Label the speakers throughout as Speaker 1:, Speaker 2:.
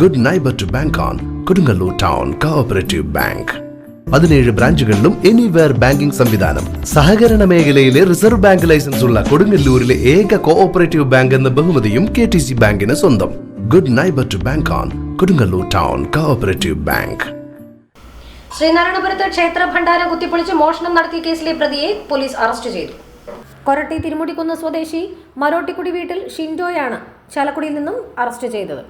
Speaker 1: Good neighbour to bank on Kodungallur town cooperative bank പതിനേഴ് ബ്രാഞ്ചുകളിലും anywhere banking സംവിധാനം. സഹകരണ മേഖലയിലെ റിസർവ് ബാങ്ക് ലൈസൻസ് ഉള്ള കൊടുങ്ങല്ലൂരിലെ ഏക കോഓപ്പറേറ്റീവ് ബാങ്ക് എന്ന ബഹുമതിയും കെ ടി സി ബാങ്കിന് സ്വന്തം. Good neighbour to bank on Kodungallur town cooperative bank
Speaker 2: ശ്രീനാരായണപുരത്ത് ക്ഷേത്ര ഭണ്ഡാരം കുത്തിപ്പൊളിച്ച് മോഷണം നടത്തിയ കേസിലെ പ്രതിയെ പോലീസ് അറസ്റ്റ് ചെയ്തു. കൊരട്ടി തിരുമുടിക്കുന്ന് സ്വദേശി മരോട്ടിക്കുടി വീട്ടിൽ ഷിൻഡോയാണ് ചാലക്കുടിയിൽ നിന്നും അറസ്റ്റ് ചെയ്തത്.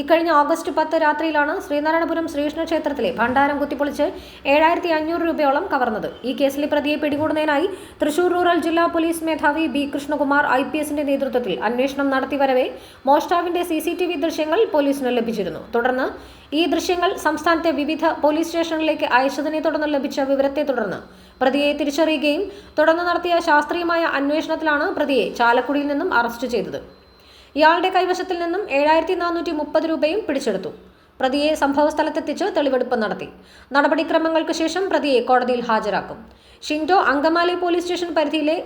Speaker 2: ഇക്കഴിഞ്ഞ ഓഗസ്റ്റ് പത്ത് രാത്രിയിലാണ് ശ്രീനാരായണപുരം ശ്രീകൃഷ്ണ ക്ഷേത്രത്തിലെ ഭണ്ഡാരം കുത്തിപ്പൊളിച്ച് ഏഴായിരത്തി അഞ്ഞൂറ് രൂപയോളം കവർന്നത്. ഈ കേസിലെ പ്രതിയെ പിടികൂടുന്നതിനായി തൃശൂർ റൂറൽ ജില്ലാ പോലീസ് മേധാവി ബി കൃഷ്ണകുമാർ ഐ പി എസിന്റെ നേതൃത്വത്തിൽ അന്വേഷണം നടത്തിവരവേ മോഷ്ടാവിന്റെ സി സി ടി വി ദൃശ്യങ്ങൾ പോലീസിന് ലഭിച്ചിരുന്നു. തുടർന്ന് ഈ ദൃശ്യങ്ങൾ സംസ്ഥാനത്തെ വിവിധ പോലീസ് സ്റ്റേഷനിലേക്ക് അയച്ചതിനെ തുടർന്ന് ലഭിച്ച വിവരത്തെ തുടർന്ന് പ്രതിയെ തിരിച്ചറിയുകയും തുടർന്ന് നടത്തിയ ശാസ്ത്രീയമായ അന്വേഷണത്തിലാണ് പ്രതിയെ ചാലക്കുടിയിൽ നിന്നും അറസ്റ്റ് ചെയ്തത്. ഇയാളുടെ കൈവശത്തിൽ നിന്നും ഏഴായിരത്തി നാനൂറ്റി മുപ്പത് രൂപയും പിടിച്ചെടുത്തു. പ്രതിയെ സംഭവസ്ഥലത്തെത്തിച്ച് തെളിവെടുപ്പ് നടത്തി. നടപടിക്രമങ്ങൾക്ക് ശേഷം പ്രതിയെ കോടതിയിൽ ഹാജരാക്കും. ഷിൻഡോ അങ്കമാലി പോലീസ് സ്റ്റേഷൻ പരിധിയിലെ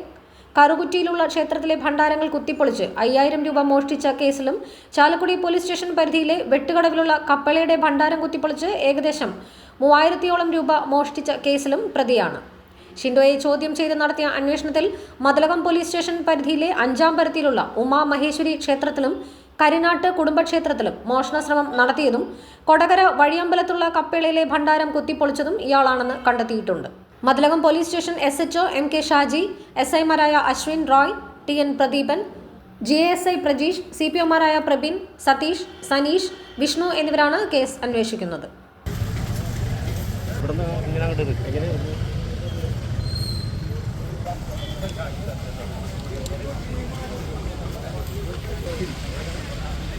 Speaker 2: കറുകുറ്റിയിലുള്ള ക്ഷേത്രത്തിലെ ഭണ്ഡാരങ്ങൾ കുത്തിപ്പൊളിച്ച് അയ്യായിരം രൂപ മോഷ്ടിച്ച കേസിലും ചാലക്കുടി പോലീസ് സ്റ്റേഷൻ പരിധിയിലെ വെട്ടുകടവിലുള്ള കപ്പളയുടെ ഭണ്ഡാരം കുത്തിപ്പൊളിച്ച് ഏകദേശം മൂവായിരത്തിയോളം രൂപ മോഷ്ടിച്ച കേസിലും പ്രതിയാണ്. ഷിൻഡോയെ ചോദ്യം ചെയ്ത് നടത്തിയ അന്വേഷണത്തിൽ മതലകം പോലീസ് സ്റ്റേഷൻ പരിധിയിലെ അഞ്ചാം പരത്തിയിലുള്ള ഉമാ മഹേശ്വരി ക്ഷേത്രത്തിലും കരിനാട്ട് കുടുംബക്ഷേത്രത്തിലും മോഷണ ശ്രമം നടത്തിയതും കൊടകര വഴിയമ്പലത്തുള്ള കപ്പേളയിലെ ഭണ്ഡാരം കുത്തിപ്പൊളിച്ചതും ഇയാളാണെന്ന് കണ്ടെത്തിയിട്ടുണ്ട്. Mathilakam police station S HO M K Shaji S ഐമാരായ Ashwin Roy T N Pradeepan G S I Prajeesh C P ഒമാരായ Prabin Satheesh Saneesh Vishnu എന്നിവരാണ് കേസ് അന്വേഷിക്കുന്നത്.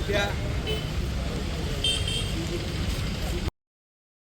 Speaker 3: Yeah.